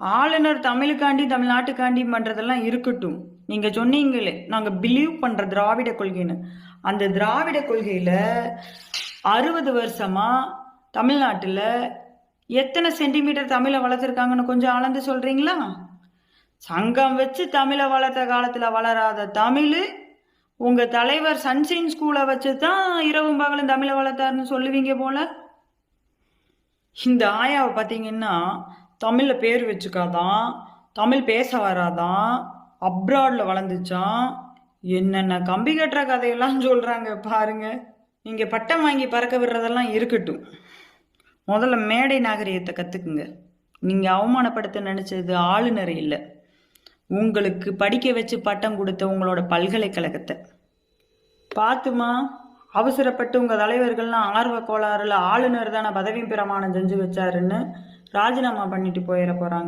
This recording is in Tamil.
ஆளுநர் தமிழுக்காண்டி தமிழ்நாட்டுக்காண்டி பண்ணுறதெல்லாம் இருக்கட்டும். நீங்கள் சொன்னீங்களே நாங்கள் பிலீவ் பண்ணுற திராவிட கொள்கைன்னு. அந்த திராவிட கொள்கையில் அறுபது வருஷமாக தமிழ்நாட்டில் எத்தனை சென்டிமீட்டர் தமிழை வளர்த்துருக்காங்கன்னு கொஞ்சம் அளந்து சொல்கிறீங்களா சங்கம் வச்சு தமிழை வளர்த்த காலத்தில் வளராத தமிழ் உங்கள் தலைவர் சன்ஷைன் ஸ்கூலை வச்சு தான் இரவும் பகலும் தமிழை வளர்த்தாருன்னு சொல்லுவீங்க போல. இந்த ஆயாவை பார்த்தீங்கன்னா தமிழில் பேர் வச்சுக்காதான் தமிழ் பேச வராதான் அப்ராடில் வளர்ந்துச்சான் என்னென்ன கம்பி கட்டுற கதையெல்லாம் சொல்கிறாங்க பாருங்க. நீங்கள் பட்டம் வாங்கி பறக்க விடுறதெல்லாம் இருக்கட்டும். முதல்ல மேடை நாகரிகத்தை கற்றுக்குங்க நீங்கள் அவமானப்படுத்த நினச்சது ஆளுநர் இல்லை. உங்களுக்கு படிக்க வச்சு பட்டம் கொடுத்த உங்களோட பல்கலைக்கழகத்தை. பார்த்துமா அவசரப்பட்டு உங்கள் தலைவர்கள்லாம் ஆர்வ கோளாறுல ஆளுநர் தானே பதவி பிரமாணம் செஞ்சு வச்சாருன்னு ராஜினாமா பண்ணிட்டு போயிட போகிறாங்க